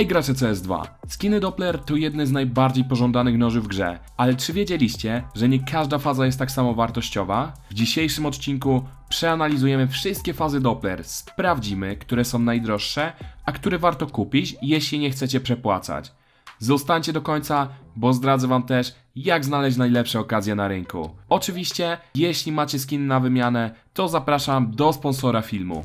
Hej gracze CS2! Skiny Doppler to jedne z najbardziej pożądanych noży w grze, ale czy wiedzieliście, że nie każda faza jest tak samo wartościowa? W dzisiejszym odcinku przeanalizujemy wszystkie fazy Doppler, sprawdzimy, które są najdroższe, a które warto kupić, jeśli nie chcecie przepłacać. Zostańcie do końca, bo zdradzę wam też, jak znaleźć najlepsze okazje na rynku. Oczywiście, jeśli macie skin na wymianę, to zapraszam do sponsora filmu.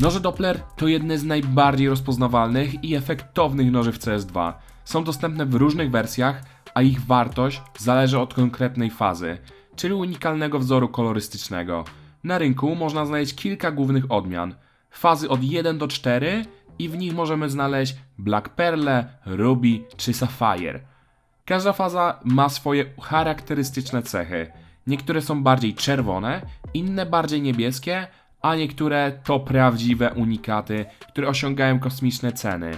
Noże Doppler to jedne z najbardziej rozpoznawalnych i efektownych noży w CS2. Są dostępne w różnych wersjach, a ich wartość zależy od konkretnej fazy, czyli unikalnego wzoru kolorystycznego. Na rynku można znaleźć kilka głównych odmian. Fazy od 1 do 4 i w nich możemy znaleźć Black Pearl, Ruby czy Sapphire. Każda faza ma swoje charakterystyczne cechy. Niektóre są bardziej czerwone, inne bardziej niebieskie, a niektóre to prawdziwe unikaty, które osiągają kosmiczne ceny.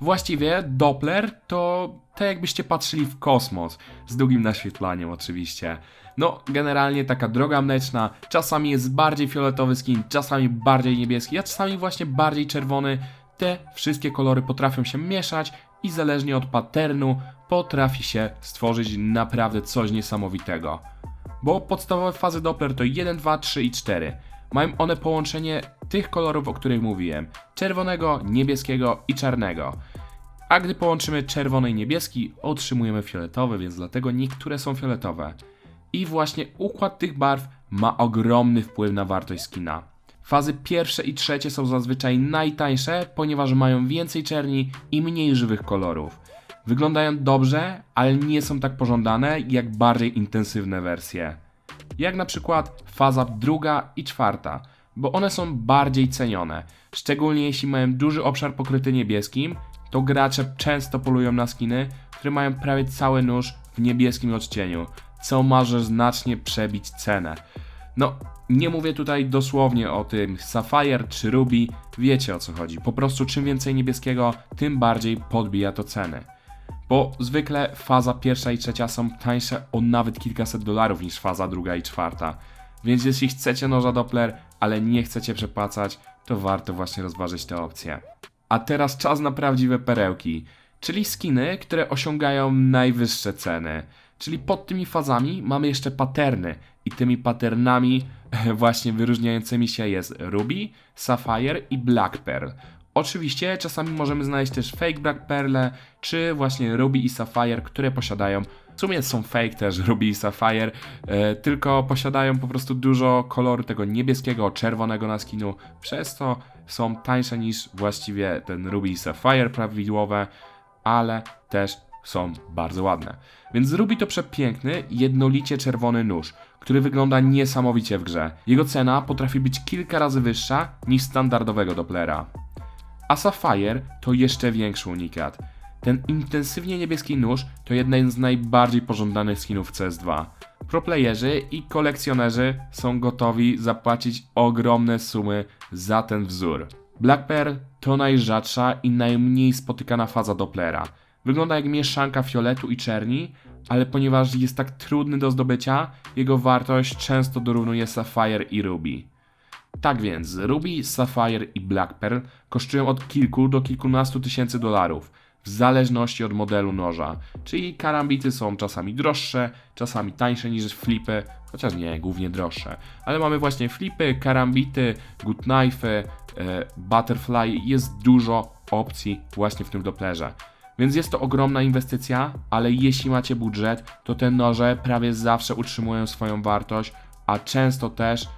Właściwie Doppler to tak jakbyście patrzyli w kosmos, z długim naświetlaniem oczywiście. No, generalnie taka droga mleczna, czasami jest bardziej fioletowy skin, czasami bardziej niebieski, a czasami właśnie bardziej czerwony. Te wszystkie kolory potrafią się mieszać i zależnie od patternu potrafi się stworzyć naprawdę coś niesamowitego. Bo podstawowe fazy Doppler to 1, 2, 3 i 4. Mają one połączenie tych kolorów, o których mówiłem: czerwonego, niebieskiego i czarnego. A gdy połączymy czerwony i niebieski, otrzymujemy fioletowy, więc dlatego niektóre są fioletowe. I właśnie układ tych barw ma ogromny wpływ na wartość skina. Fazy pierwsze i trzecie są zazwyczaj najtańsze, ponieważ mają więcej czerni i mniej żywych kolorów. Wyglądają dobrze, ale nie są tak pożądane jak bardziej intensywne wersje. Jak na przykład faza druga i czwarta, bo one są bardziej cenione. Szczególnie jeśli mają duży obszar pokryty niebieskim, to gracze często polują na skiny, które mają prawie cały nóż w niebieskim odcieniu, co może znacznie przebić cenę. No, nie mówię tutaj dosłownie o tym Sapphire czy Ruby, wiecie o co chodzi. Po prostu czym więcej niebieskiego, tym bardziej podbija to ceny. Bo zwykle faza pierwsza i trzecia są tańsze o nawet kilkaset dolarów niż faza druga i czwarta. Więc jeśli chcecie noża Doppler, ale nie chcecie przepłacać, to warto właśnie rozważyć tę opcję. A teraz czas na prawdziwe perełki, czyli skiny, które osiągają najwyższe ceny. Czyli pod tymi fazami mamy jeszcze paterny i tymi patternami właśnie wyróżniającymi się jest Ruby, Sapphire i Black Pearl. Oczywiście czasami możemy znaleźć też fake Black Pearl, czy właśnie Ruby i Sapphire, które posiadają, w sumie są fake też Ruby i Sapphire, e, tylko posiadają po prostu dużo koloru tego niebieskiego, czerwonego na skinu, przez to są tańsze niż właściwie ten Ruby i Sapphire prawidłowe, ale też są bardzo ładne. Więc Ruby to przepiękny, jednolicie czerwony nóż, który wygląda niesamowicie w grze. Jego cena potrafi być kilka razy wyższa niż standardowego Dopplera. A Sapphire to jeszcze większy unikat. Ten intensywnie niebieski nóż to jeden z najbardziej pożądanych skinów w CS2. Proplayerzy i kolekcjonerzy są gotowi zapłacić ogromne sumy za ten wzór. Black Pearl to najrzadsza i najmniej spotykana faza Dopplera. Wygląda jak mieszanka fioletu i czerni, ale ponieważ jest tak trudny do zdobycia, jego wartość często dorównuje Sapphire i Ruby. Tak więc, Ruby, Sapphire i Black Pearl kosztują od kilku do kilkunastu tysięcy dolarów, w zależności od modelu noża. Czyli karambity są czasami droższe, czasami tańsze niż flipy, chociaż nie, głównie droższe. Ale mamy właśnie flipy, karambity, good knife'y, e, butterfly, jest dużo opcji właśnie w tym Dopplerze. Więc jest to ogromna inwestycja, ale jeśli macie budżet, to te noże prawie zawsze utrzymują swoją wartość, a często też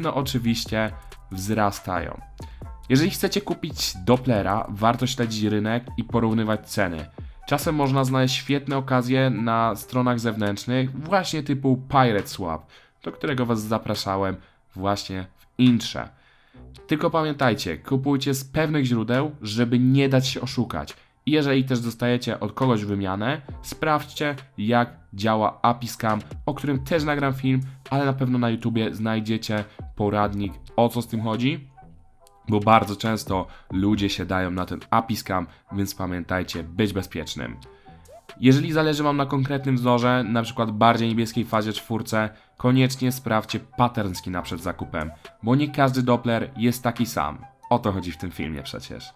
no oczywiście wzrastają. Jeżeli chcecie kupić Dopplera, warto śledzić rynek i porównywać ceny. Czasem można znaleźć świetne okazje na stronach zewnętrznych, właśnie typu Pirate Swap, do którego Was zapraszałem właśnie w intrze. Tylko pamiętajcie, kupujcie z pewnych źródeł, żeby nie dać się oszukać. I jeżeli też dostajecie od kogoś wymianę, sprawdźcie jak działa API Scam, o którym też nagram film, ale na pewno na YouTubie znajdziecie poradnik o co z tym chodzi, bo bardzo często ludzie się dają na ten API Scam, więc pamiętajcie, być bezpiecznym. Jeżeli zależy Wam na konkretnym wzorze, na przykład bardziej niebieskiej fazie czwórce, koniecznie sprawdźcie pattern skina przed zakupem, bo nie każdy Doppler jest taki sam. O to chodzi w tym filmie przecież.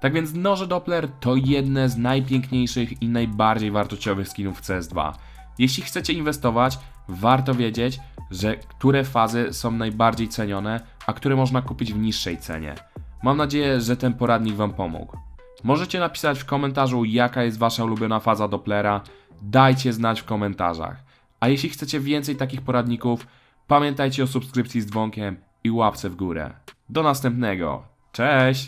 Tak więc noże Doppler to jedne z najpiękniejszych i najbardziej wartościowych skinów w CS2. Jeśli chcecie inwestować, warto wiedzieć, że które fazy są najbardziej cenione, a które można kupić w niższej cenie. Mam nadzieję, że ten poradnik Wam pomógł. Możecie napisać w komentarzu, jaka jest Wasza ulubiona faza Dopplera. Dajcie znać w komentarzach. A jeśli chcecie więcej takich poradników, pamiętajcie o subskrypcji z dzwonkiem i łapce w górę. Do następnego. Cześć!